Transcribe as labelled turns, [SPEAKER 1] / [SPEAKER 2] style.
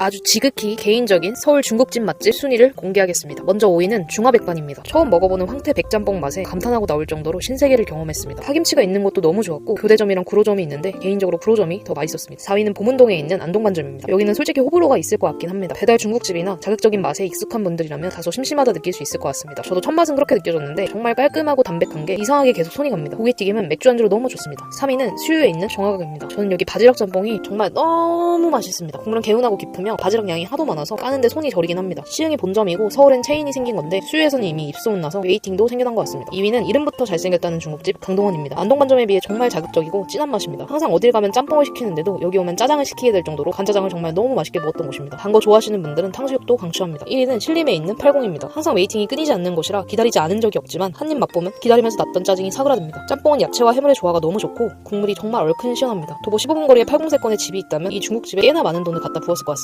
[SPEAKER 1] 아주 지극히 개인적인 서울 중국집 맛집 순위를 공개하겠습니다. 먼저 5위는 중화백반입니다. 처음 먹어보는 황태 백짬뽕 맛에 감탄하고 나올 정도로 신세계를 경험했습니다. 파김치가 있는 것도 너무 좋았고 교대점이랑 구로점이 있는데 개인적으로 구로점이 더 맛있었습니다. 4위는 보문동에 있는 안동반점입니다. 여기는 솔직히 호불호가 있을 것 같긴 합니다. 배달 중국집이나 자극적인 맛에 익숙한 분들이라면 다소 심심하다 느낄 수 있을 것 같습니다. 저도 첫 맛은 그렇게 느껴졌는데 정말 깔끔하고 담백한 게 이상하게 계속 손이 갑니다. 고기튀김은 맥주 안주로 너무 좋습니다. 3위는 수유에 있는 정화각입니다. 저는 여기 바지락 짬뽕이 정말 너무 맛있습니다. 국물은 개운하고 깊으 며 바지락 양이 하도 많아서 까는데 손이 저리긴 합니다. 시흥이 본점이고 서울엔 체인이 생긴 건데 수유에서는 이미 입소문 나서 웨이팅도 생겨난 것 같습니다. 2위는 이름부터 잘생겼다는 중국집 강동원입니다. 안동반점에 비해 정말 자극적이고 진한 맛입니다. 항상 어딜 가면 짬뽕을 시키는데도 여기 오면 짜장을 시키게 될 정도로 간짜장을 정말 너무 맛있게 먹었던 곳입니다. 단 거 좋아하시는 분들은 탕수육도 강추합니다. 1위는 신림에 있는 팔공입니다. 항상 웨이팅이 끊이지 않는 곳이라 기다리지 않은 적이 없지만 한 입 맛보면 기다리면서 났던 짜증이 사그라듭니다. 짬뽕은 야채와 해물의 조화가 너무 좋고 국물이 정말 얼큰 시원합니다. 도보 15분 거리에 팔공세권의 집이 있다면 이 중국집에 꽤나 많은 돈을 갖다 부었을 것 같습니다.